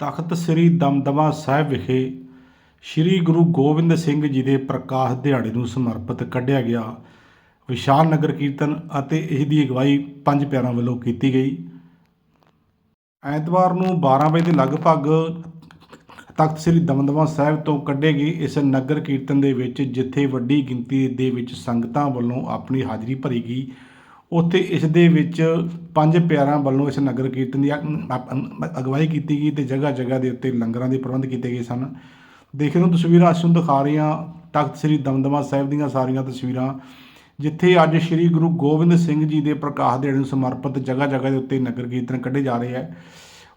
ਤਖਤ ਸ੍ਰੀ ਦਮਦਮਾ ਸਾਹਿਬ ਵਿਖੇ ਸ੍ਰੀ ਗੁਰੂ ਗੋਬਿੰਦ ਸਿੰਘ ਜੀ ਦੇ ਪ੍ਰਕਾਸ਼ ਦਿਹਾੜੇ ਨੂੰ ਸਮਰਪਿਤ ਕੱਢਿਆ ਗਿਆ। ਵਿਸ਼ਾਲ ਨਗਰ ਕੀਰਤਨ ਅਤੇ ਇਸ ਦੀ ਅਗਵਾਈ ਪੰਜ ਪਿਆਰਾਂ ਵੱਲੋਂ ਕੀਤੀ ਗਈ। ਐਤਵਾਰ ਨੂੰ 12 ਵਜੇ ਦੇ ਲਗਭਗ ਤਖਤ ਸ੍ਰੀ ਦਮਦਮਾ ਸਾਹਿਬ ਤੋਂ ਕੱਢੇ ਗਏ ਇਸ ਨਗਰ ਕੀਰਤਨ ਦੇ ਵਿੱਚ, ਜਿੱਥੇ ਵੱਡੀ ਗਿਣਤੀ ਦੇ ਵਿੱਚ ਸੰਗਤਾਂ ਵੱਲੋਂ ਆਪਣੀ ਹਾਜ਼ਰੀ ਭਰੀ ਗਈ ਉੱਥੇ ਇਸ ਦੇ ਵਿੱਚ ਪੰਜ ਪਿਆਰਾਂ ਵੱਲੋਂ ਇਸ ਨਗਰ ਕੀਰਤਨ ਦੀ ਅਗਵਾਈ ਕੀਤੀ ਗਈ ਤੇ ਜਗ੍ਹਾ ਜਗ੍ਹਾ ਦੇ ਉੱਤੇ ਲੰਗਰਾਂ ਦੇ ਪ੍ਰਬੰਧ ਕੀਤੇ ਗਏ ਸਨ। ਦੇਖ ਨੂੰ ਤਸਵੀਰਾਂ ਅਸੀਂ ਦਿਖਾ ਰਹੇ ਹਾਂ। ਤਖਤ ਸ੍ਰੀ ਦਮਦਮਾ ਸਾਹਿਬ ਦੀਆਂ ਸਾਰੀਆਂ ਤਸਵੀਰਾਂ, ਜਿੱਥੇ ਅੱਜ ਸ੍ਰੀ ਗੁਰੂ ਗੋਬਿੰਦ ਸਿੰਘ ਜੀ ਦੇ ਪ੍ਰਕਾਸ਼ ਦਿਹਾੜੇ ਨੂੰ ਸਮਰਪਿਤ ਜਗ੍ਹਾ ਜਗ੍ਹਾ ਦੇ ਉੱਤੇ ਨਗਰ ਕੀਰਤਨ ਕੱਢੇ ਜਾ ਰਹੇ ਹੈ।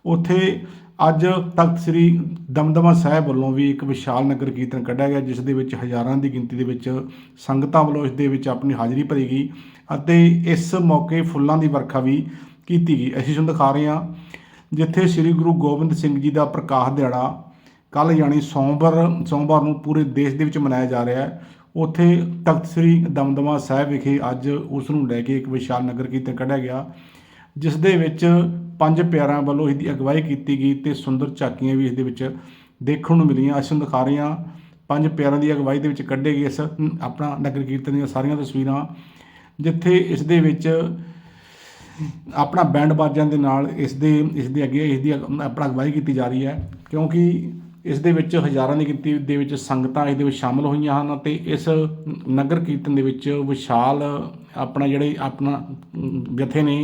ਉੱਥੇ ਅੱਜ ਤਖਤ ਸ੍ਰੀ ਦਮਦਮਾ ਸਾਹਿਬ ਵੱਲੋਂ ਵੀ ਇੱਕ ਵਿਸ਼ਾਲ ਨਗਰ ਕੀਰਤਨ ਕੱਢਿਆ ਗਿਆ, ਜਿਸ ਦੇ ਵਿੱਚ ਹਜ਼ਾਰਾਂ ਦੀ ਗਿਣਤੀ ਦੇ ਵਿੱਚ ਸੰਗਤਾਂ ਵੱਲੋਂ ਇਸ ਦੇ ਵਿੱਚ ਆਪਣੀ ਹਾਜ਼ਰੀ ਭਰੀ ਗਈ ਅਤੇ ਇਸ ਮੌਕੇ ਫੁੱਲਾਂ ਦੀ ਵਰਖਾ ਵੀ ਕੀਤੀ ਗਈ। ਅਸੀਂ ਤੁਹਾਨੂੰ ਦਿਖਾ ਰਹੇ ਹਾਂ, ਜਿੱਥੇ ਸ੍ਰੀ ਗੁਰੂ ਗੋਬਿੰਦ ਸਿੰਘ ਜੀ ਦਾ ਪ੍ਰਕਾਸ਼ ਦਿਹਾੜਾ ਕੱਲ ਯਾਨੀ ਸੋਮਵਾਰ ਸੋਮਵਾਰ ਨੂੰ ਪੂਰੇ ਦੇਸ਼ ਦੇ ਵਿੱਚ ਮਨਾਇਆ ਜਾ ਰਿਹਾ ਹੈ। ਉੱਥੇ ਤਖਤ ਸ੍ਰੀ ਦਮਦਮਾ ਸਾਹਿਬ ਵਿਖੇ ਅੱਜ ਉਸ ਨੂੰ ਲੈ ਕੇ ਇੱਕ ਵਿਸ਼ਾਲ ਨਗਰ ਕੀਰਤਨ ਕੱਢਿਆ ਗਿਆ। ਜਿਸ ਦੇ ਵਿੱਚ ਪੰਜ ਪਿਆਰਾਂ ਵੱਲੋਂ ਇਸ ਦੀ ਅਗਵਾਈ ਕੀਤੀ ਗਈ ਤੇ ਸੁੰਦਰ ਝਾਕੀਆਂ ਵੀ ਇਸ ਦੇ ਵਿੱਚ ਦੇਖਣ ਨੂੰ ਮਿਲੀਆਂ। ਅਸੀਂ ਦਿਖਾ ਰਹੇ ਹਾਂ ਪੰਜ ਪਿਆਰਾਂ ਦੀ ਅਗਵਾਈ ਦੇ ਵਿੱਚ ਕੱਢੇ ਗਏ ਇਸ ਆਪਣਾ ਨਗਰ ਕੀਰਤਨ ਦੀਆਂ ਸਾਰੀਆਂ ਤਸਵੀਰਾਂ ਜਿੱਥੇ ਇਸ ਦੇ ਵਿੱਚ ਆਪਣਾ ਬੈਂਡ ਬਾਜਿਆਂ ਦੇ ਨਾਲ ਇਸ ਦੇ ਇਸ ਦੇ ਅੱਗੇ ਇਸ ਦੀ ਅਗ- ਆਪਣਾ ਅਗਵਾਈ ਕੀਤੀ ਜਾ ਰਹੀ ਹੈ ਕਿਉਂਕਿ ਇਸ ਦੇ ਵਿੱਚ ਹਜ਼ਾਰਾਂ ਦੀ ਗਿਣਤੀ ਦੇ ਵਿੱਚ ਸੰਗਤਾਂ ਇਸ ਦੇ ਵਿੱਚ ਸ਼ਾਮਲ ਹੋਈਆਂ ਹਨ ਅਤੇ ਇਸ ਨਗਰ ਕੀਰਤਨ ਦੇ ਵਿੱਚ ਵਿਸ਼ਾਲ ਆਪਣਾ ਜਿਹੜੇ ਆਪਣਾ ਅਮ, ਜਥੇ ਨੇ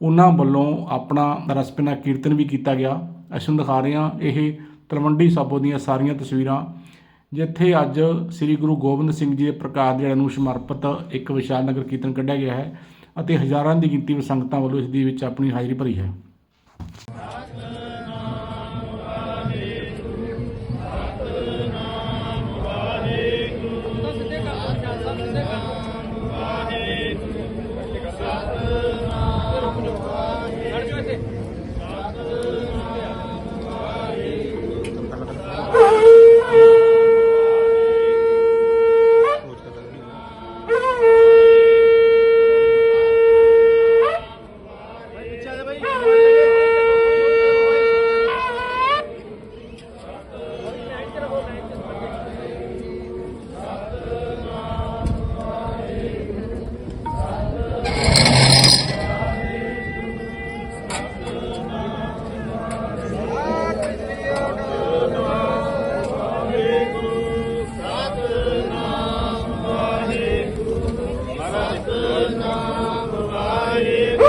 ਉਹਨਾਂ ਵੱਲੋਂ ਆਪਣਾ ਰਸਪਿਨਾ ਕੀਰਤਨ ਵੀ ਕੀਤਾ ਗਿਆ। ਅਸੀਂ ਤੁਹਾਨੂੰ ਦਿਖਾ ਰਹੇ ਹਾਂ। ਇਹ ਤਲਵੰਡੀ ਸਾਬੋ ਦੀਆਂ ਸਾਰੀਆਂ ਤਸਵੀਰਾਂ, ਜਿੱਥੇ ਅੱਜ ਸ੍ਰੀ ਗੁਰੂ ਗੋਬਿੰਦ ਸਿੰਘ ਜੀ ਦੇ ਪ੍ਰਕਾਸ਼ ਦਿਹਾੜੇ ਨੂੰ ਸਮਰਪਿਤ ਇੱਕ ਵਿਸ਼ਾਲ ਨਗਰ ਕੀਰਤਨ ਕੱਢਿਆ ਗਿਆ ਹੈ ਅਤੇ ਹਜ਼ਾਰਾਂ ਦੀ ਗਿਣਤੀ ਵਿੱਚ ਸੰਗਤਾਂ ਵੱਲੋਂ ਇਸ ਦੇ ਵਿੱਚ ਆਪਣੀ ਹਾਜ਼ਰੀ ਭਰੀ ਹੈ।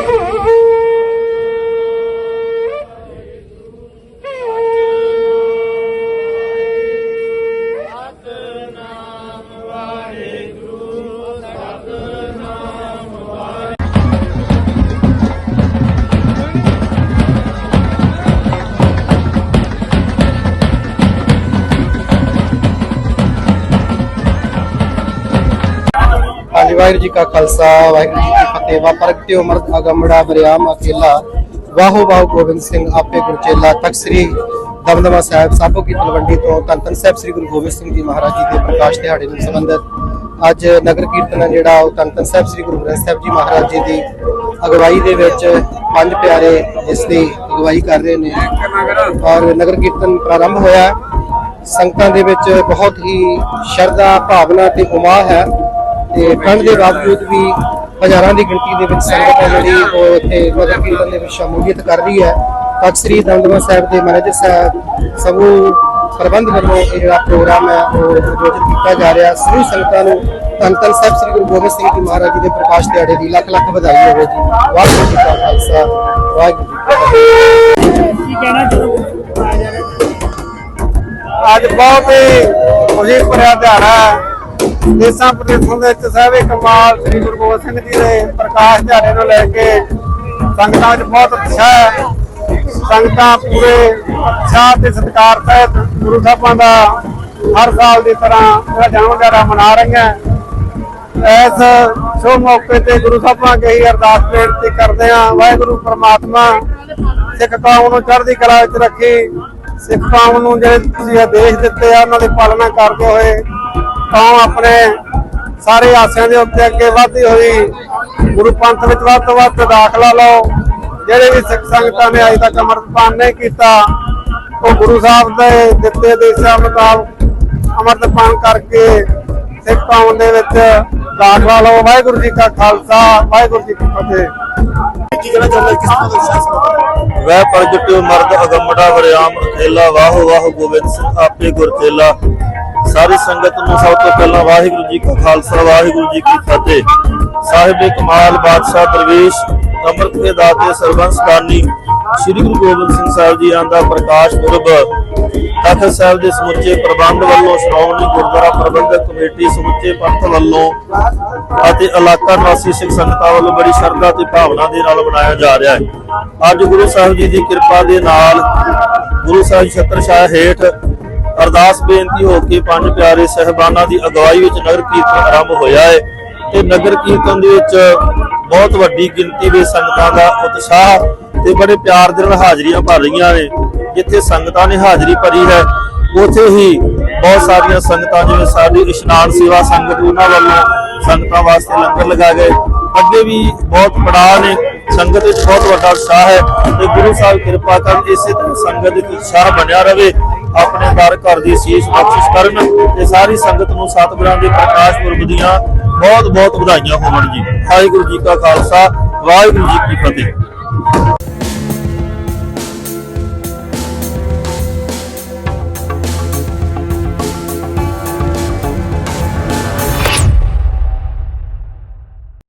Oh, ਵਾਹਿਗੁਰੂ ਜੀ ਕਾ ਖਾਲਸਾ, ਵਾਹਿਗੁਰੂ ਜੀ ਕੀ ਫਤਿਹ। ਵਾ ਪ੍ਰਗਟਿਓ ਮਰਦ ਅਗੰਮੜਾ ਬਰਿਆਮ ਅਕੇਲਾ। ਵਾਹੋ ਵਾਹੋ ਗੋਬਿੰਦ ਸਿੰਘ, ਆਪੇ ਗੁਰਚੇਲਾ ਤਖਤ ਸ੍ਰੀ ਦਮਦਮਾ ਸਾਹਿਬ, ਸਾਬੋ ਕੀ ਤਲਵੰਡੀ ਤੋਂ ਧੰਨ ਧੰਨ ਸਾਹਿਬ ਸ੍ਰੀ ਗੁਰੂ ਗੋਬਿੰਦ ਸਿੰਘ ਜੀ ਮਹਾਰਾਜ ਜੀ ਦੇ ਪ੍ਰਕਾਸ਼ ਦਿਹਾੜੇ ਨੂੰ ਸੰਬੰਧਿਤ। ਅੱਜ ਨਗਰ ਕੀਰਤਨ ਜਿਹੜਾ, ਉਹ ਧੰਨ ਧੰਨ ਸਾਹਿਬ ਸ੍ਰੀ ਗੁਰੂ ਗ੍ਰੰਥ ਸਾਹਿਬ ਜੀ ਮਹਾਰਾਜ ਜੀ ਦੀ ਅਗਵਾਈ ਦੇ ਵਿੱਚ ਪੰਜ ਪਿਆਰੇ ਇਸ ਦੀ ਅਗਵਾਈ ਕਰ ਰਹੇ ਨੇ। ਔਰ ਨਗਰ ਕੀਰਤਨ ਪ੍ਰਾਰੰਭ ਹੋਇਆ। ਸੰਗਤਾਂ ਦੇ ਵਿੱਚ ਬਹੁਤ ਹੀ ਸ਼ਰਧਾ, ਭਾਵਨਾ ਤੇ ਉਮਾਹ ਹੈ। ਤੇ ਠੰਡ ਦੇ ਬਾਵਜੂਦ ਵੀ ਹਜ਼ਾਰਾਂ ਦੀ ਗਿਣਤੀ ਦੇ ਵਿੱਚ ਸੰਗਤ ਹੈ ਜਿਹੜੀ, ਉਹ ਇੱਥੇ ਨਗਰ ਕੀਰਤਨ ਦੇ ਵਿੱਚ ਸ਼ਮੂਲੀਅਤ ਕਰ ਰਹੀ ਹੈ। ਤਖਤ ਸ੍ਰੀ ਦਮਦਮਾ ਸਾਹਿਬ ਦੇ ਮੈਨੇਜਰ ਸਾਹਿਬ ਸਮੂਹ ਪ੍ਰਬੰਧ ਵੱਲੋਂ ਇਹ ਜਿਹੜਾ ਪ੍ਰੋਗਰਾਮ ਹੈ, ਉਹ ਆਯੋਜਿਤ ਕੀਤਾ ਜਾ ਰਿਹਾ। ਸਮੂਹ ਸੰਗਤਾਂ ਨੂੰ ਧੰਨ ਧੰਨ ਸਾਹਿਬ ਸ੍ਰੀ ਗੁਰੂ ਗੋਬਿੰਦ ਸਿੰਘ ਜੀ ਮਹਾਰਾਜ ਜੀ ਦੇ ਪ੍ਰਕਾਸ਼ ਦਿਹਾੜੇ ਦੀ ਲੱਖ ਲੱਖ ਵਧਾਈ ਹੋਵੇ ਜੀ। ਵਾਹਿਗੁਰੂ ਜੀ ਕਾ ਖਾਲਸਾ, ਵਾਹਿਗੁਰੂ ਜੀ ਕੀ ਫਤਿਹ। ਅੱਜ ਬਹੁਤ ਹੀ ਖੁਸ਼ੀ ਭਰਿਆ ਦਿਹਾੜਾ ਦੇਸਾਂ ਪ੍ਰਦੇਸ਼ਾਂ ਦੇ ਵਿੱਚ ਸਹਿਬੇ ਕਮਾਲ ਸ੍ਰੀ ਗੁਰੂ ਗੋਬਿੰਦ ਸਿੰਘ ਜੀ ਦੇ ਪ੍ਰਕਾਸ਼ ਦਿਹਾੜੇ ਨੂੰ ਲੈ ਕੇ ਸੰਗਤਾਂ 'ਚ ਬਹੁਤ ਉਤਸ਼ਾਹ ਹੈ। ਸੰਗਤਾਂ ਪੂਰੇ ਉਤਸ਼ਾਹ ਤੇ ਸਤਿਕਾਰ ਸਹਿਤ ਗੁਰੂ ਸਾਹਿਬਾਂ ਦਾ ਹਰ ਸਾਲ ਦੀ ਤਰ੍ਹਾਂ ਜਿਹੜਾ ਜਨਮ ਮਨਾ ਰਹੀਆਂ ਇਸ ਸ਼ੋ ਮੌਕੇ ਤੇ ਗੁਰੂ ਸਾਹਿਬਾਂ ਅੱਗੇ ਅਰਦਾਸ ਬੇਨਤੀ ਕਰਦੇ ਹਾਂ। ਵਾਹਿਗੁਰੂ, ਪ੍ਰਮਾਤਮਾ ਸਿੱਖ ਕੌਮ ਨੂੰ ਚੜ੍ਹਦੀ ਕਲਾ ਵਿੱਚ ਰੱਖੀ, ਸਿੱਖ ਕੌਮ ਨੂੰ ਜਿਹੜੇ ਤੁਸੀਂ ਆਦੇਸ਼ ਦਿੱਤੇ ਆ, ਉਹਨਾਂ ਦੀ ਪਾਲਣਾ ਕਰਦੇ ਹੋਏ ਕੌਮ ਆਪਣੇ ਸਾਰੇ ਆਸਿਆਂ ਦੇ ਉੱਤੇ ਅੱਗੇ ਵਧਦੀ ਹੋਈ ਗੁਰੂ ਪੰਥ ਵਿੱਚ ਵੱਧ ਤੋਂ ਵੱਧ ਦਾਖਲਾ ਲਓ। ਜਿਹੜੇ ਵੀ ਸਿੱਖ ਸੰਗਤਾਂ ਨੇ ਅਜੇ ਤੱਕ ਅੰਮ੍ਰਿਤਪਾਨ ਨਹੀਂ ਕੀਤਾ ਉਹ ਗੁਰੂ ਸਾਹਿਬ ਦੇ ਦਿੱਤੇ ਦੇਸ਼ਾਂ ਮੁਤਾਬਕ ਅਮਰਤਪਾਨ ਕਰਕੇ ਸਿੱਖ ਕੌਮ ਦੇ ਵਿੱਚ ਦਾਖਲਾ ਲਓ। ਵਾਹਿਗੁਰੂ ਜੀ ਕਾ ਖਾਲਸਾ ਵਾਹਿਗੁਰੂ ਜੀ ਕੀ ਫਤਿਹ। ਵੈ ਪ੍ਰਗਟਿਓ ਮਰਦ ਅਗੰਮੜਾ ਵਰਿਆਮ ਅਕੇਲਾ ਵਾਹੋ ਵਾਹੋ ਗੋਬਿੰਦ ਸਿੰਘ ਆਪੇ ਗੁਰ ਚੇਲਾ ਸਾਰੀ ਸੰਗਤ ਨੂੰ ਸਭ ਤੋਂ ਪਹਿਲਾਂ ਵਾਹਿਗੁਰੂ ਜੀ ਕਾ ਖਾਲਸਾ, ਵਾਹਿਗੁਰੂ ਜੀ ਕੀ ਫਤਿਹ। ਸਾਹਿਬ ਕਮਾਲ ਬਾਦਸ਼ਾਹ ਦਰਵੇਸ਼ ਅੰਮ੍ਰਿਤ ਦੇ ਦਾਤੇ ਸਰਬੰਸ ਦਾਨੀ ਸ੍ਰੀ ਗੁਰੂ ਗੋਬਿੰਦ ਸਿੰਘ ਸਾਹਿਬ ਜੀ ਆਂਦਾ ਪ੍ਰਕਾਸ਼ ਪੁਰਬ ਤਖਤ ਸਾਹਿਬ ਦੇ ਸਮੁੱਚੇ ਪ੍ਰਬੰਧ ਵੱਲੋਂ ਸ਼੍ਰੋਮਣੀ ਗੁਰਦੁਆਰਾ ਪ੍ਰਬੰਧਕ ਕਮੇਟੀ ਸਮੁੱਚੇ ਪੰਥ ਵੱਲੋਂ ਅਤੇ ਇਲਾਕਾ ਨਿਵਾਸੀ ਸਿੱਖ ਸੰਗਤਾਂ ਵੱਲੋਂ ਬੜੀ ਸ਼ਰਧਾ ਤੇ ਭਾਵਨਾ ਦੇ ਨਾਲ ਮਨਾਇਆ ਜਾ ਰਿਹਾ ਹੈ। ਅੱਜ ਗੁਰੂ ਸਾਹਿਬ ਜੀ ਦੀ ਕਿਰਪਾ ਦੇ ਨਾਲ ਗੁਰੂ ਸਾਹਿਬ ਛਤਰ ਛਾਇਆ ਹੇਠ ਅਰਦਾਸ ਬੇਨਤੀ ਹੋ ਕੇ ਪੰਜ ਪਿਆਰੇ ਸਹਿਬਾਨਾਂ ਦੀ ਅਗਵਾਈ ਵਿੱਚ ਨਗਰ ਕੀਰਤਨ ਆਰੰਭ ਹੋਇਆ ਹੈ ਤੇ ਨਗਰ ਕੀਰਤਨ ਦੇ ਵਿੱਚ ਬਹੁਤ ਵੱਡੀ ਗਿਣਤੀ ਵਿੱਚ ਸੰਗਤਾਂ ਦਾ ਉਤਸ਼ਾਹ ਤੇ ਬੜੇ ਪਿਆਰ ਦੇ ਨਾਲ ਹਾਜ਼ਰੀਆਂ ਭਰ ਰਹੀਆਂ ਨੇ, ਜਿੱਥੇ ਸੰਗਤਾਂ ਨੇ ਹਾਜ਼ਰੀ ਭਰੀ ਹੈ, ਉਥੇ ਹੀ ਬਹੁਤ ਸਾਰੀਆਂ ਸੰਗਤਾਂ, ਜਿਵੇਂ ਸਾਡੀ ਇਸ਼ਨਾਨ ਸੇਵਾ ਸੰਗਤ ਉਹਨਾਂ ਵੱਲੋਂ ਸੰਗਤਾਂ ਵਾਸਤੇ ਲੰਗਰ ਲਗਾ ਗਏ। ਅੱਗੇ ਵੀ ਬਹੁਤ ਪੜਾਅ ਨੇ, ਸੰਗਤ ਵਿੱਚ ਬਹੁਤ ਵੱਡਾ ਉਤਸ਼ਾਹ ਹੈ ਤੇ ਗੁਰੂ ਸਾਹਿਬ ਕਿਰਪਾ ਕਰਨ ਇਸੇ ਤਰ੍ਹਾਂ ਸੰਗਤ ਵਿੱਚ ਉਤਸ਼ਾਹ ਬਣਿਆ ਰਵੇ ਆਪਣੇ ਦਰ ਘਰ ਦੀ ਸੀਸ ਬਖਸ਼ਿਸ਼ ਕਰਨ ਤੇ ਸਾਰੀ ਸੰਗਤ ਨੂੰ ਸਤਿਗੁਰਾਂ ਦੇ ਪ੍ਰਕਾਸ਼ ਪੁਰਬ ਦੀਆਂ ਬਹੁਤ ਬਹੁਤ ਵਧਾਈਆਂ ਹੋਣ ਜੀ। ਵਾਹਿਗੁਰੂ ਜੀ ਕਾ ਖਾਲਸਾ, ਵਾਹਿਗੁਰੂ ਜੀ ਕੀ ਫਤਿਹ।